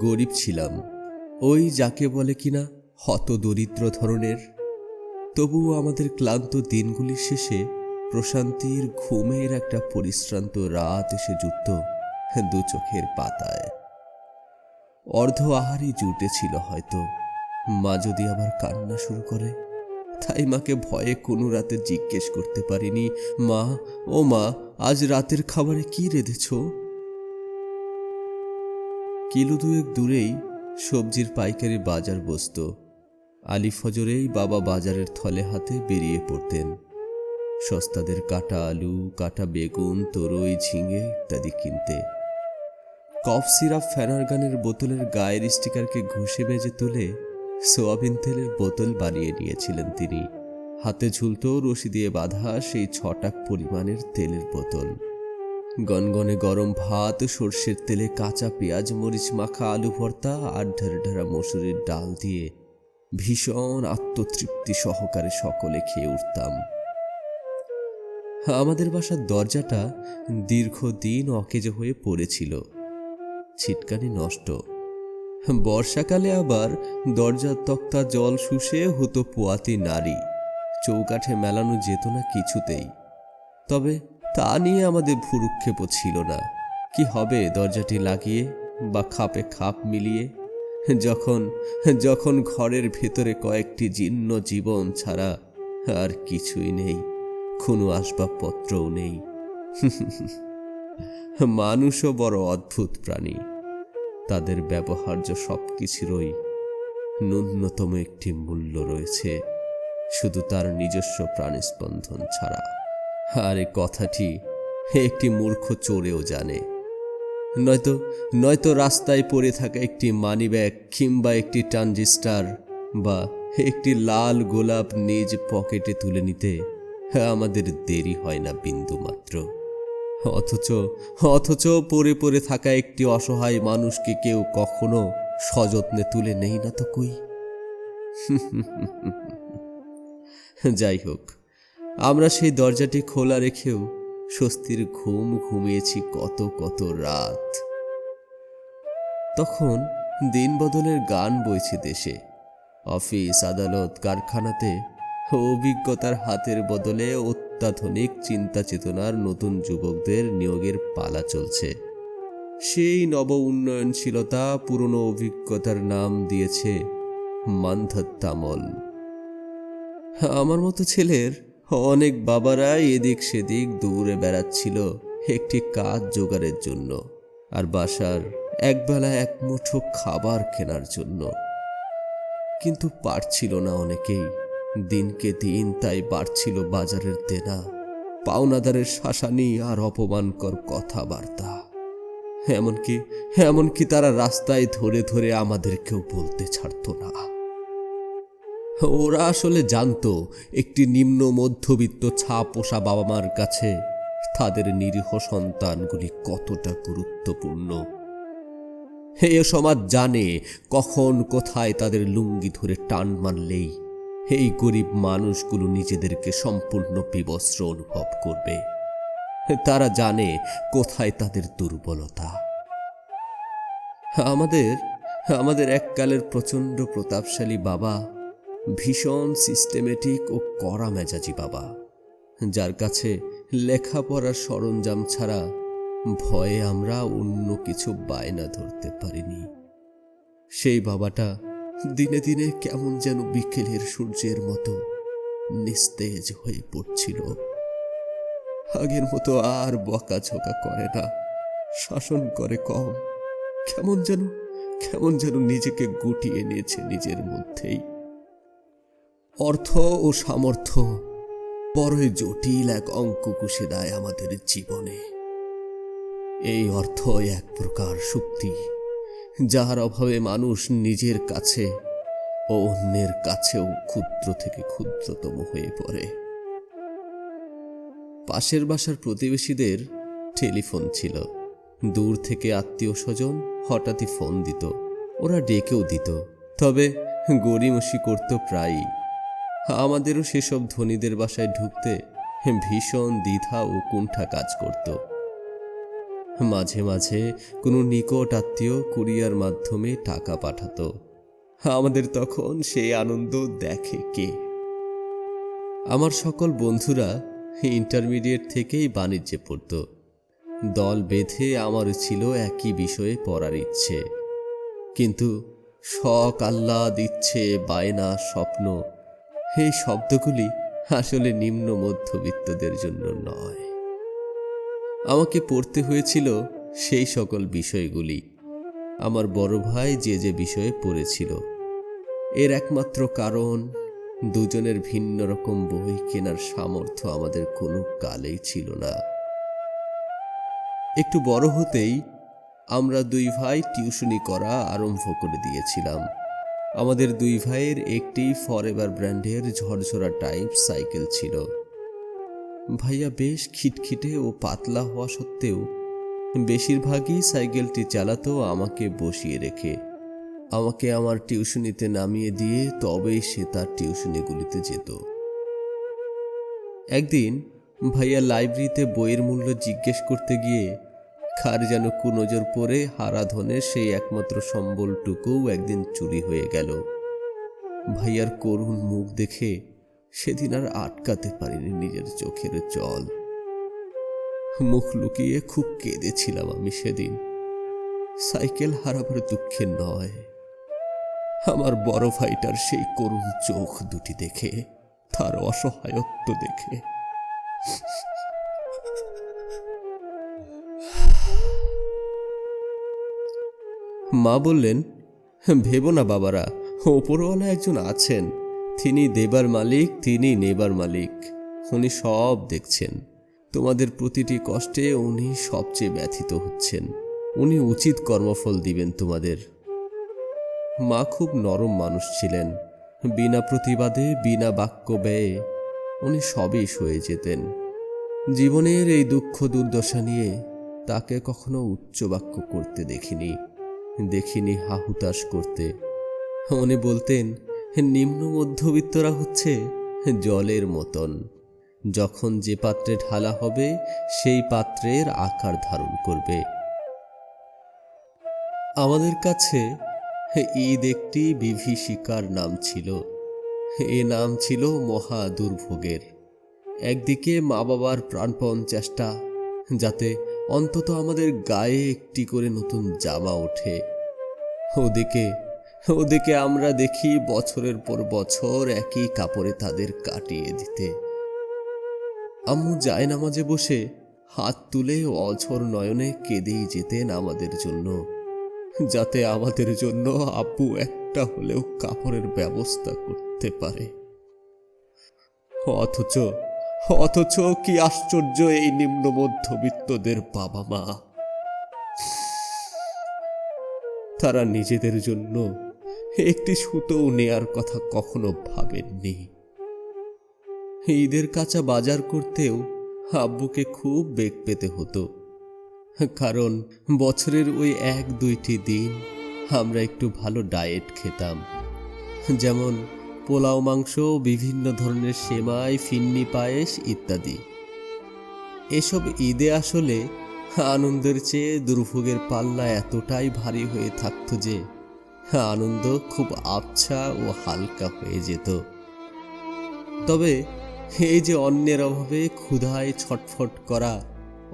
গরিব ছিলাম। ওই যাকে বলে কিনা হত দরিদ্র ধরনের। তবুও আমাদের ক্লান্ত দিনগুলির শেষে প্রশান্তির ঘুমের একটা পরিশ্রান্ত রাত এসে জুটত দু চোখের পাতায়। অর্ধ আহারই জুটেছিল হয়তো। মা যদি আবার কান্না শুরু করে, তাই মাকে ভয়ে কোনো রাতে জিজ্ঞেস করতে পারিনি। মা, ও মা, আজ রাতের খাবারে কি রেঁধেছ? কিলো দুয়েক দূরেই সবজির পাইকারি বাজার বসত। আলি ফজরেই বাবা বাজারের থলে হাতে বেরিয়ে পড়তেন। সস্তাদের কাটা আলু, কাটা বেগুন, তরই, ঝিঙে ইত্যাদি কিনতে। কফ সিরাপ ফ্যানারগানের বোতলের গায়ের স্টিকারকে ঘষে মেজে তুলে সোয়াবিন তেলের বোতল বানিয়ে নিয়েছিলেন তিনি। হাতে ঝুলত রশি দিয়ে বাঁধা সেই ছটাক পরিমাণের তেলের বোতল। গনগনে গরম ভাত, সর্ষের তেলে কাঁচা পেঁয়াজ, মরিচ মাখা, আলু ভর্তা আর ঢের ঢেরা মসুরির ডাল দিয়ে ভীষণ আত্মতৃপ্তি সহকারে সকলে খেয়ে উঠতাম। আমাদের বাসার দরজাটা দীর্ঘদিন অকেজ হয়ে পড়েছিল। ছিটকানি নষ্ট। বর্ষাকালে আবার দরজার তক্তা জল শুষে হতো পোয়াতি নারী। চৌকাঠে মেলানো যেত না কিছুতেই। তবে তা নিয়ে আমাদের ভুরুক্ষেপও ছিল না। কি হবে দরজাটি লাগিয়ে বা খাপে খাপ মিলিয়ে? যখন যখন ঘরের ভেতরে কয়েকটি জীর্ণ জীবন ছাড়া আর কিছুই নেই, কোনো আসবাবপত্রও নেই। মানুষও বড় অদ্ভুত প্রাণী। তাদের ব্যবহার্য সব কিছুরই ন্যূনতম একটি মূল্য রয়েছে, শুধু তার নিজস্ব প্রাণস্পন্দন ছাড়া। আর এ কথাটি, একটি মূর্খ চোরেও জানে। নয়তো নয়তো রাস্তায় পড়ে থাকা একটি মানিব্যাগ কিংবা একটি ট্রানজিস্টার বা একটি লাল গোলাপ নিজ পকেটে তুলে নিতে আমাদের দেরি হয় না বিন্দু মাত্র অথচ অথচ পড়ে পড়ে থাকা একটি অসহায় মানুষকে কেউ কখনো সযত্নে তুলে নেই না তো কই? যাই হোক আমরা সেই দরজাটি খোলা রেখেও স্বস্তির ঘুম ঘুমিয়েছি কত কত রাত। তখন দিন বদলের গান বইছে দেশে। অফিস, আদালত, কারখানাতে অভিজ্ঞতার হাতের বদলে অত্যাধুনিক চিন্তা চেতনার নতুন যুবকদের নিয়োগের পালা চলছে। সেই নব উন্নয়নশীলতা পুরনো অভিজ্ঞতার নাম দিয়েছে মান্ধাত্তামল। আমার মতো ছেলের অনেক বাবারা এদিক সেদিক দূরে বেড়াচ্ছিল একটি কাজ জোগাড়ের জন্য আর বাসার একবেলা এক মুঠো খাবার কেনার জন্য। কিন্তু পারছিল না অনেকেই। দিনকে দিন তাই বাড়ছিল বাজারের দেনা, পাওনাদারের শাসানি আর অপমানকর কথাবার্তা। এমনকি এমনকি তারা রাস্তায় ধরে ধরে আমাদেরকেও বলতে ছাড়তো না। ওরা আসলে জানতো একটি নিম্ন মধ্যবিত্ত ছা পোষা বাবা মার কাছে তাদের নিরীহ সন্তানগুলি কতটা গুরুত্বপূর্ণ। এ সমাজ জানে কখন কোথায় তাদের লুঙ্গি ধরে টান মানলেই এই গরিব মানুষগুলো নিজেদেরকে সম্পূর্ণ বিবস্ত্র অনুভব করবে। তারা জানে কোথায় তাদের দুর্বলতা। আমাদের আমাদের এককালের প্রচণ্ড প্রতাপশালী বাবা ভীষণ সিস্টেমেটিক ও কড়া মেজাজি বাবা, যার কাছে লেখাপড়ার সরঞ্জাম ছাড়া ভয়ে আমরা অন্য কিছু বায়না ধরতে পারিনি। সেই বাবাটা দিনে দিনে কেমন যেন বিকেলের সূর্যের মতো নিস্তেজ হয়ে পড়ছিল। আগের মতো আর বকাঝোকা করে না, শাসন করে কম, কেমন যেন কেমন যেন নিজেকে গুটিয়ে নিয়েছে নিজের মধ্যেই। অর্থ ও সামর্থ্য বড়ই জটিল এক অঙ্ক কুশে দেয় আমাদের জীবনে। এই অর্থ এক প্রকার শক্তি, যার অভাবে মানুষ নিজের কাছে ও অন্যের কাছেও ক্ষুদ্র থেকে ক্ষুদ্রতম হয়ে পড়ে। পাশের বাসার প্রতিবেশীদের টেলিফোন ছিল। দূর থেকে আত্মীয় স্বজন হঠাৎই ফোন দিত, ওরা ডেকেও দিত, তবে গড়িমসি করত প্রায়ই। আমাদেরও সেসব ধনীদের বাসায় ঢুকতে ভীষণ দ্বিধা ও কুণ্ঠা কাজ করত। মাঝে মাঝে কোনো নিকট আত্মীয় কুরিয়ার মাধ্যমে টাকা পাঠাতো। আমাদের তখন সেই আনন্দ দেখে কে? আমার সকল বন্ধুরা ইন্টারমিডিয়েট থেকেই বাণিজ্যে পড়ত। দল বেঁধে আমার ছিল একই বিষয়ে পড়ার ইচ্ছে। কিন্তু শখ, আহ্লাদ, ইচ্ছে, বায়না, স্বপ্ন এই শব্দগুলি আসলে নিম্ন মধ্যবিত্তদের জন্য নয়। আমাকে পড়তে হয়েছিল সেই সকল বিষয়গুলি। আমার বড় ভাই যে যে বিষয়ে পড়েছিল, এর একমাত্র কারণ দুজনের ভিন্ন রকম বই কেনার সামর্থ্য আমাদের কোনো কালেই ছিল না। একটু বড় হতেই আমরা দুই ভাই টিউশনি করা আরম্ভ করে দিয়েছিলাম। আমাদের দুই ভাইয়ের একটি ফরএভার ব্র্যান্ডের ঝরঝরা টাইপ সাইকেল ছিল। ভাইয়া বেশ খিটখিটে ও পাতলা হওয়া সত্ত্বেও বেশিরভাগই সাইকেলটি চালাতো আমাকে বসিয়ে রেখে, আমাকে আমার টিউশনিতে নামিয়ে দিয়ে তবেই সে তার টিউশনিগুলিতে যেত। একদিন ভাইয়া লাইব্রেরিতে বইয়ের মূল্য জিজ্ঞেস করতে গিয়ে খার যেন কুনজর পরে হারাধনের সেই একমাত্র সম্বলটুকুও একদিন চুরি হয়ে গেল। ভাইয়ার করুণ মুখ দেখে সেদিন আর আটকাতে পারিনি নিজের চোখের জল। মুখ লুকিয়ে খুব কেঁদেছিলাম আমি সেদিন। সাইকেল হারাবার দুঃখে নয়। আমার বড় ভাইটার সেই করুণ চোখ দুটি দেখে, তার অসহায়ত্ব দেখে। মা বললেন, ভেবো না বাবারা, ওপরওয়ালা একজন আছেন। তিনি দেবার মালিক, তিনি নেবার মালিক। উনি সব দেখছেন। তোমাদের প্রতিটি কষ্টে উনি সবচেয়ে ব্যথিত হচ্ছেন। উনি উচিত কর্মফল দিবেন তোমাদের। মা খুব নরম মানুষ ছিলেন। বিনা প্রতিবাদে, বিনা বাক্য ব্যয়ে উনি সবই সয়ে যেতেন। জীবনের এই দুঃখ দুর্দশা নিয়ে তাকে কখনো উচ্চ বাক্য করতে দেখিনি। দেখিনি হাহুতাশ করতে। উনি বলতেন, নিম্ন মধ্যবিত্তরা হচ্ছে জলের মতন। যখন যে পাত্রে ঢালা হবে, সেই পাত্রের আকার ধারণ করবে। আমাদের কাছে ঈদ একটি বিভীষিকার নাম ছিল। এ নাম ছিল মহা দুর্ভোগের। একদিকে মা বাবার প্রাণপণ চেষ্টা, যাতে অন্তত আমাদের গায়ে একটি করে নতুন জামা ওঠে। ওদিকে ওদিকে আমরা দেখি বছরের পর বছর একই কাপড়ে তাদের কাটিয়ে দিতে। আম্মু যায় নামাজে বসে, হাত তুলে অঝর নয়নে কেঁদেই যেতেন আমাদের জন্য। যাতে আমাদের জন্য আব্বু একটা হলেও কাপড়ের ব্যবস্থা করতে পারে। অথচ অথচ কি আশ্চর্য এই নিম্ন মধ্যবিত্তদের বাবা মা। তারা নিজেদের জন্য একটি সুতোও নেয়ার কথা কখনো ভাবেননি। ঈদের কাঁচা বাজার করতেও আব্বুকে খুব বেগ পেতে হতো। কারণ বছরের ওই এক দুইটি দিন আমরা একটু ভালো ডায়েট খেতাম। যেমন পোলাও, মাংস, বিভিন্ন ধরনের সেমাই, ফিন্নি পায়েস ইত্যাদি। এসব ঈদে আসলে আনন্দের চেয়ে দুর্ভোগের পাল্লা এতটাই ভারী হয়ে থাকতো যে আনন্দ খুব আবছা ও হালকা হয়ে যেত। তবে এই যে অন্যের অভাবে ক্ষুধায় ছটফট করা,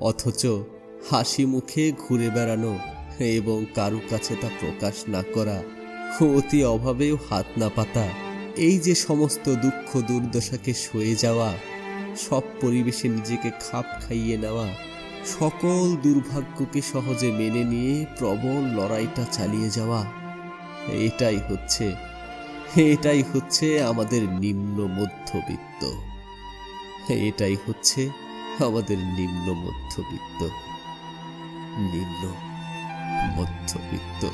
অথচ হাসি মুখে ঘুরে বেড়ানো এবং কারু কাছে তা প্রকাশ না করা, অতি অভাবেও হাত না পাতা এই যে সমস্ত দুঃখ দুর্দশাকে সয়ে যাওয়া, সব পরিবেশে নিজেকে খাপ খাইয়ে নেওয়া, সকল দুর্ভাগ্যকে সহজে মেনে নিয়ে প্রবল লড়াইটা চালিয়ে যাওয়া, এটাই হচ্ছে এটাই হচ্ছে আমাদের নিম্ন মধ্যবিত্ত। এটাই হচ্ছে আমাদের নিম্ন মধ্যবিত্ত। নিম্ন মধ্যবিত্ত।